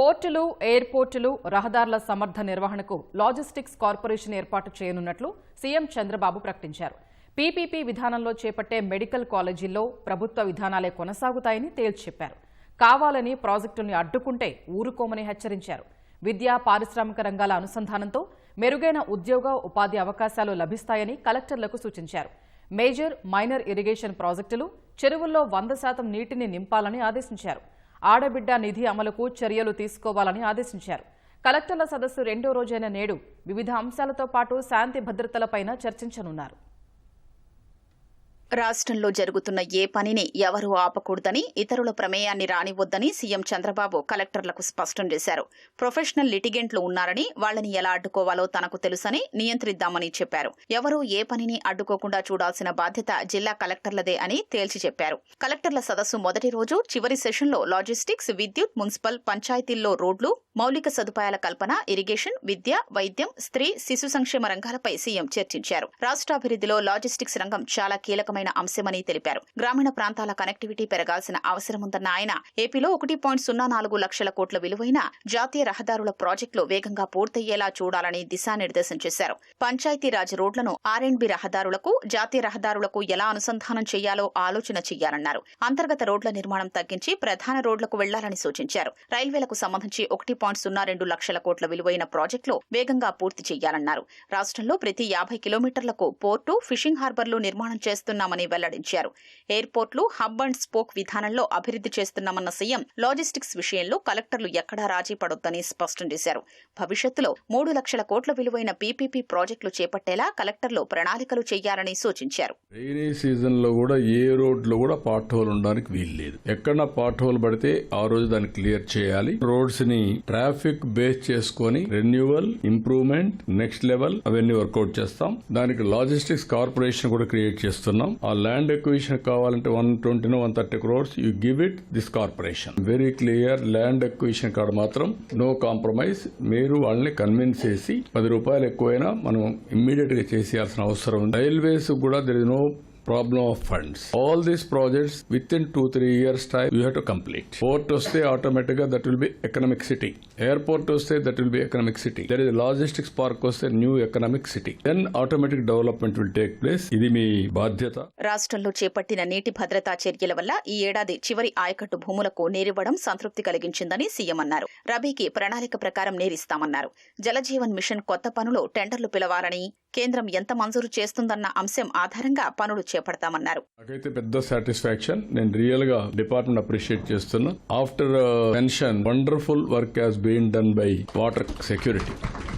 పోర్టులు ఎయిర్పోర్టులు రహదారుల సమర్థ నిర్వహణకు లాజిస్టిక్స్ కార్పొరేషన్ ఏర్పాటు చేయనున్నట్లు సీఎం చంద్రబాబు ప్రకటించారు. పీపీపీ విధానంలో చేపట్టే మెడికల్ కాలేజీల్లో ప్రభుత్వ విధానాలే కొనసాగుతాయని తేల్చి చెప్పారు కావాలని ప్రాజెక్టుల్ని అడ్డుకుంటే ఊరుకోమని హెచ్చరించారు. విద్యా పారిశ్రామిక రంగాల అనుసంధానంతో మెరుగైన ఉద్యోగ ఉపాధి అవకాశాలు లభిస్తాయని కలెక్టర్లకు సూచించారు. మేజర్ మైనర్ ఇరిగేషన్ ప్రాజెక్టులు చెరువుల్లో వంద శాతం నీటిని నింపాలని ఆదేశించారు. ఆడబిడ్డ నిధి అమలుకు చర్యలు తీసుకోవాలని ఆదేశించారు. కలెక్టర్ల సదస్సు రెండో రోజైన నేడు వివిధ అంశాలతో పాటు శాంతి భద్రతలపైన చర్చించనున్నారు. రాష్ట్రంలో జరుగుతున్న ఏ పనిని ఎవరూ ఆపకూడదని ఇతరుల ప్రమేయాన్ని రానివద్దని సీఎం చంద్రబాబు కలెక్టర్లకు స్పష్టం చేశారు. ప్రొఫెషనల్ లిటిగెంట్లు ఉన్నారని వాళ్ళని ఎలా అడ్డుకోవాలో తనకు తెలుసని నియంత్రిద్దామని చెప్పారు. ఎవరూ ఏ పనిని అడ్డుకోకుండా చూడాల్సిన బాధ్యత జిల్లా కలెక్టర్లదే అని తేల్చి చెప్పారు. కలెక్టర్ల సదస్సు మొదటి రోజు చివరి సెషన్లో లాజిస్టిక్స్ విద్యుత్ మున్సిపల్ పంచాయతీల్లో రోడ్లు మౌలిక సదుపాయాల కల్పన ఇరిగేషన్ విద్య వైద్యం స్త్రీ శిశు సంక్షేమ రంగాలపై సీఎం చర్చించారు. రాష్ట్రాభివృద్ధిలో లాజిస్టిక్స్ రంగం చాలా కీలకమైన అంశమని తెలిపారు. గ్రామీణ ప్రాంతాల కనెక్టివిటీ పెరగాల్సిన అవసరముందన్న ఆయన ఏపీలో ఒకటి పాయింట్ సున్నా నాలుగు లక్షల కోట్ల విలువైన జాతీయ రహదారుల ప్రాజెక్టులు వేగంగా పూర్తయ్యేలా చూడాలని దిశానిర్దేశం చేశారు. పంచాయతీరాజ్ రోడ్లను ఆర్ఎండ్బి రహదారులకు జాతీయ రహదారులకు ఎలా అనుసంధానం చేయాలో ఆలోచన చేయాలన్నారు. అంతర్గత రోడ్ల నిర్మాణం తగ్గించి ప్రధాన రోడ్లకు వెళ్ళాలని సూచించారు. రైల్వేలకు సంబంధించి ఒకటి పాయింట్ సున్నా రెండు లక్షల కోట్ల విలువైన ప్రాజెక్టులు వేగంగా పూర్తి చేయాలన్నారు. రాష్ట్రంలో ప్రతి యాభై కిలోమీటర్లకు పోర్టు ఫిషింగ్ హార్బర్లు నిర్మాణం చేస్తున్నామని వెల్లడించారు. ఎయిర్పోర్ట్లు హబ్ అండ్ స్పోక్ విధానంలో అభివృద్ధి చేస్తున్నామన్న సీఎం లాజిస్టిక్స్ విషయంలో కలెక్టర్లు ఎక్కడా రాజీ పడొద్దని స్పష్టం చేశారు. భవిష్యత్తులో మూడు లక్షల కోట్ల విలువైన పీపీపీ ప్రాజెక్టులు చేపట్టేలా కలెక్టర్లు ప్రణాళికలు చేయాలని సూచించారు. రైనీ సీజన్లో కూడా ఏ రోడ్లో కూడా పార్ట్ హోల్ ఉండడానికి వీలు లేదు. ఎక్కడ పార్ట్ హోల్ పడితే ఆ రోజు దాన్ని క్లియర్ చేయాలి. రోడ్స్ని ట్రాఫిక్ బేస్ చేసుకొని రెన్యువల్ ఇంప్రూవ్మెంట్ నెక్స్ట్ లెవెల్ అవన్నీ వర్కౌట్ చేస్తాం. దానికి లాజిస్టిక్స్ కార్పొరేషన్ కూడా క్రియేట్ చేస్తున్నాం. ఆ ల్యాండ్ ఎక్విజిషన్ కావాలంటే one twenty one thirty crores you give it this corporation very clear land acquisition కాడ మాత్రం నో కాంప్రమైజ్ మీరు వాళ్ళని కన్విన్స్ చేసి పది రూపాయలు ఎక్కువైనా మనం ఇమ్మీడియట్గా చేసేయాల్సిన అవసరం ఉంది. రైల్వేస్ కూడా there is no problem of funds all these projects within two three years time you have to complete port వస్తే ఆటోమేటిక్గా that will be economic city airport వస్తే that will be economic city there is logistics park వస్తే new economic city then automatic development will take place ఇది మీ బాధ్యత. రాష్ట్రంలో చేపట్టిన నీటి భద్రతా చర్యల వల్ల ఈ ఏడాది చివరి ఆయకట్టు భూములకు నీరివ్వడం సంతృప్తి కలిగించిందని సీఎం అన్నారు. రబీకి ప్రణాళిక ప్రకారం నీరిస్తామన్నారు. జలజీవన్ మిషన్ కొత్త పనులు టెండర్లు పిలవాలని కేంద్రం ఎంత మంజూరు చేస్తుందన్న అంశం ఆధారంగా పనులు చేపడతామన్నారు నాకైతే పెద్ద సాటిస్ఫాక్షన్ నేను రియల్గా డిపార్ట్మెంట్ అప్రిషియేట్ చేస్తున్నా. After pension wonderful work has been done by water security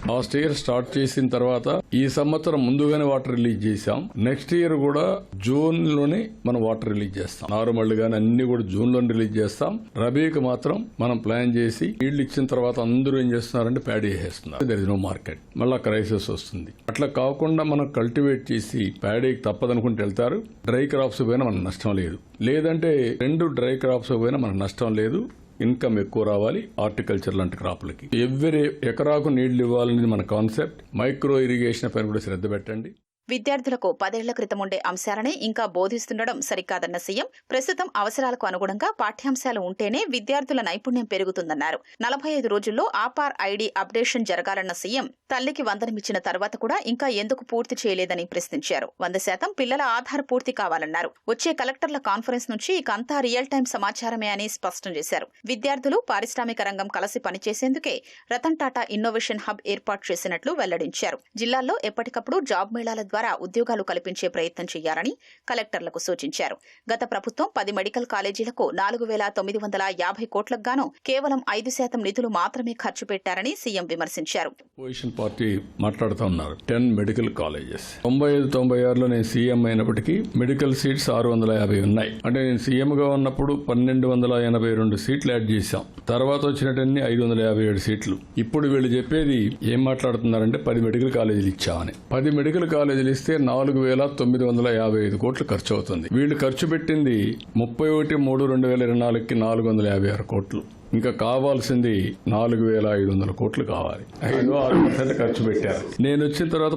last year start చేసిన తర్వాత ఈ సంవత్సరం ముందుగానే వాటర్ రిలీజ్ చేశాం. నెక్స్ట్ ఇయర్ కూడా జూన్లోనే మనం వాటర్ రిలీజ్ చేస్తాం. నార్మల్ గానీ అన్ని కూడా జూన్లో రిలీజ్ చేస్తాం. రబీకి మాత్రం మనం ప్లాన్ చేసి నీళ్ళు ఇచ్చిన తర్వాత అందరూ ఏం చేస్తున్నారంటే ప్యాడీ చేస్తున్నారు దర్ ఇస్ నో మార్కెట్ మళ్ళా క్రైసిస్ వస్తుంది. అట్లా కాకుండా మనం కల్టివేట్ చేసి ప్యాడీకి తప్పదనుకుంటే వెళ్తారు డ్రై క్రాప్స్ పోయినా మనకు నష్టం లేదు. లేదంటే రెండు డ్రై క్రాప్స్ పోయినా మనకు నష్టం లేదు. ఇన్కమ్ ఎక్కువ రావాలి హార్టికల్చర్ లాంటి క్రాపులకి. ఎవరి ఎకరాకు నీళ్ళు ఇవ్వాలనేది మన కాన్సెప్ట్. మైక్రో ఇరిగేషన్ పైన కూడా శ్రద్ధ పెట్టండి. విద్యార్థులకు పదేళ్ళ క్రితం ఉండే అంశాలనే ఇంకా బోధిస్తుండడం సరికాదన్న సీఎం. ప్రస్తుతం అవసరాలకు అనుగుణంగా పాఠ్యాంశాలు ఉంటేనే విద్యార్థుల నైపుణ్యం పెరుగుతుందన్నారు. నలభై ఐదు రోజుల్లో ఆపార్ ఐడి అప్డేషన్ జరగాలన్న సీఎం తల్లికి వందనమిచ్చిన తర్వాత కూడా ఇంకా ఎందుకు పూర్తి చేయలేదని ప్రశ్నించారు. వంద శాతం పిల్లల ఆధార్ పూర్తి కావాలన్నారు. వచ్చే కలెక్టర్ల కాన్ఫరెన్స్ నుంచి ఇక అంతా రియల్ టైం సమాచారమే అని స్పష్టం చేశారు. విద్యార్థులు పారిశ్రామిక రంగం కలిసి పనిచేసేందుకే రతన్ టాటా ఇన్నోవేషన్ హబ్ ఏర్పాటు చేసినట్లు వెల్లడించారు. జిల్లాల్లో ఎప్పటికప్పుడు జాబ్ మేళాల ద్వారా ఉద్యోగాలు కల్పించే ప్రయత్నం చేయాలని కలెక్టర్లకు సూచించారు. గత ప్రభుత్వం పది మెడికల్ కాలేజీలకు నాలుగు వేల తొమ్మిది వందల యాభై కోట్లకు గాను కేవలం ఐదు శాతం నిధులు మాత్రమే ఖర్చు పెట్టారని సీఎం విమర్శించారు. పొజిషన్ పార్టీ మాట్లాడుతూ ఉన్నారు. టెన్ మెడికల్ కాలేజెస్ తొంభై ఐదు తొంభై ఆరులో నేను సీఎం అయినప్పటికీ మెడికల్ సీట్స్ ఆరు వందల యాభై ఉన్నాయి. అంటే నేను సీఎం గా ఉన్నప్పుడు పన్నెండు వందల ఎనభై రెండు సీట్లు యాడ్ చేశాం. తర్వాత వచ్చినటన్ని ఐదు వందల యాభై ఏడు సీట్లు. ఇప్పుడు వీళ్ళు చెప్పేది ఏం మాట్లాడుతున్నారంటే పది మెడికల్ కాలేజీలు ఇచ్చామని. పది మెడికల్ కాలేజీలు ఇస్తే నాలుగు వేల తొమ్మిది వందల యాభై ఐదు కోట్లు ఖర్చు అవుతుంది వీళ్ళు ఖర్చు పెట్టింది ముప్పై ఒకటి మూడు రెండు వేల ఇరవై నాలుగుకి నాలుగు వందల యాభై ఆరు కోట్లు. ఇంకా కావాల్సింది నాలుగు వేల ఐదు వందల కోట్లు కావాలి. ఐదు ఆరు పర్సెంట్ ఖర్చు పెట్టారు. నేను వచ్చిన తర్వాత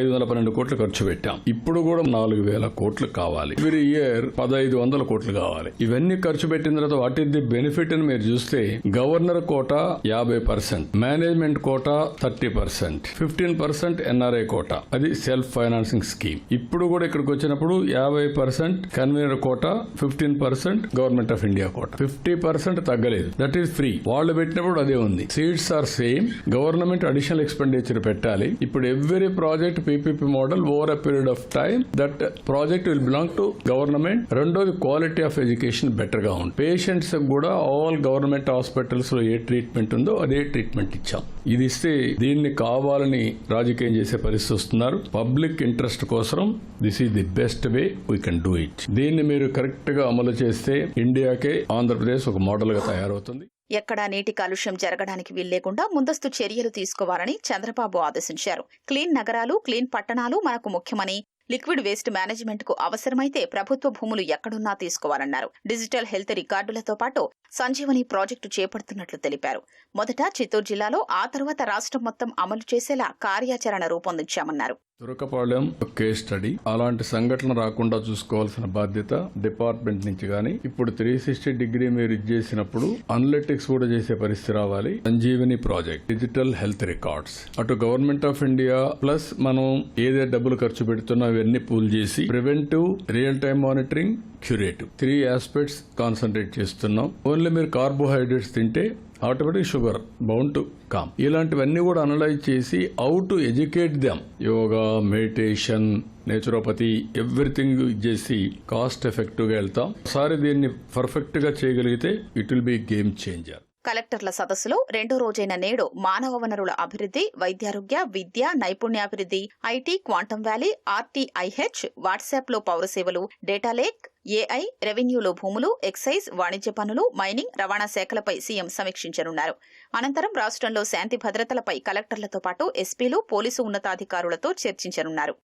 ఐదు వందల పన్నెండు కోట్లు ఖర్చు పెట్టాం. ఇప్పుడు కూడా నాలుగు వేల కోట్లు కావాలి. ఎవ్రీ ఇయర్ పదహైదు వందల కోట్లు కావాలి. ఇవన్నీ ఖర్చు పెట్టిన తర్వాత వాట్ ఈస్ ది బెనిఫిట్ అని మీరు చూస్తే గవర్నర్ కోటా యాభై percent management quota thirty percent fifteen percent NRI quota. అది సెల్ఫ్ ఫైనాన్సింగ్ స్కీమ్. ఇప్పుడు కూడా ఇక్కడికి వచ్చినప్పుడు యాభై percent convener quota fifteen percent government of India quota. Fifty percent తగ్గలేదు. దట్ ఈస్ ఫ్రీ వాళ్ళు పెట్టినప్పుడు అదే ఉంది. Seats are same government additional expenditure పెట్టాలి. ఇప్పుడు every project PPP model over a period of time that project will belong to government రెండోది quality of education బెటర్గా ఉంది. పేషెంట్స్ కూడా ఆల్ గవర్నమెంట్ హాస్పిటల్స్లో ఏ ట్రీట్మెంట్ ఉందో అదే ట్రీట్మెంట్ ఇచ్చాం. ఇది ఇస్తే దీన్ని కావాలని రాజకీయం చేసే పరిస్థితి వస్తున్నారు. పబ్లిక్ ఇంట్రెస్ట్ కోసం this is the best way we can do it. దీన్ని మీరు కరెక్ట్గా అమలు చేస్తే ఇండియాకే ఆంధ్రప్రదేశ్ ఒక మోడల్గా తయారవుతుంది. ఎక్కడా నీటి కాలుష్యం జరగడానికి వీల్లేకుండా ముందస్తు చర్యలు తీసుకోవాలని చంద్రబాబు ఆదేశించారు. క్లీన్ నగరాలు క్లీన్ పట్టణాలు మనకు ముఖ్యమని లిక్విడ్ వేస్ట్ మేనేజ్మెంట్కు అవసరమైతే ప్రభుత్వ భూములు ఎక్కడున్నా తీసుకోవాలన్నారు. డిజిటల్ హెల్త్ రికార్డులతో పాటు సంజీవని ప్రాజెక్టు చేపడుతున్నట్లు తెలిపారు. మొదట చిత్తూరు జిల్లాలో ఆ తర్వాత రాష్ట్రం మొత్తం అమలు చేసేలా కార్యాచరణ రూపొందించామన్నారు. తురకపాలెం కేస్ స్టడీ అలాంటి సంఘటన రాకుండా చూసుకోవాల్సిన బాధ్యత డిపార్ట్మెంట్ నుంచి కానీ ఇప్పుడు త్రీ సిక్స్టీ డిగ్రీ మీరు ఇది చేసినప్పుడు అనలిటిక్స్ కూడా చేసే పరిస్థితి రావాలి. Sanjeevani project digital health records. అటు గవర్నమెంట్ ఆఫ్ ఇండియా ప్లస్ మనం ఏదే డబ్బులు ఖర్చు పెడుతున్నా అవన్నీ పూల్ చేసి preventive real time monitoring curative. Three aspects concentrate చేస్తున్నాం. ఓన్లీ మీరు కార్బోహైడ్రేట్స్ తింటే automatic sugar bound to come. ఇలాంటివన్నీ కూడా అనలైజ్ చేసి how to educate them yoga meditation naturopathy everything చేసి కాస్ట్ ఎఫెక్టివ్గా వెళ్తాం. ఒకసారి దీన్ని పర్ఫెక్ట్గా చేయగలిగితే it will be game changer కలెక్టర్ల సదస్సులో రెండో రోజైన నేడు మానవ వనరుల అభివృద్ధి వైద్యారోగ్య విద్య నైపుణ్యాభివృద్ధి ఐటీ క్వాంటం వ్యాలీ ఆర్టీఐహెచ్ వాట్సాప్లో పౌరసేవలు పౌర సేవలు డేటా లేక్ ఏఐ రెవెన్యూలో భూములు ఎక్సైజ్ వాణిజ్య పనులు మైనింగ్ రవాణా శాఖలపై సీఎం సమీక్షించనున్నారు. అనంతరం రాష్ట్రంలో శాంతి భద్రతలపై కలెక్టర్లతో పాటు ఎస్పీలు పోలీసు ఉన్నతాధికారులతో చర్చించనున్నారు.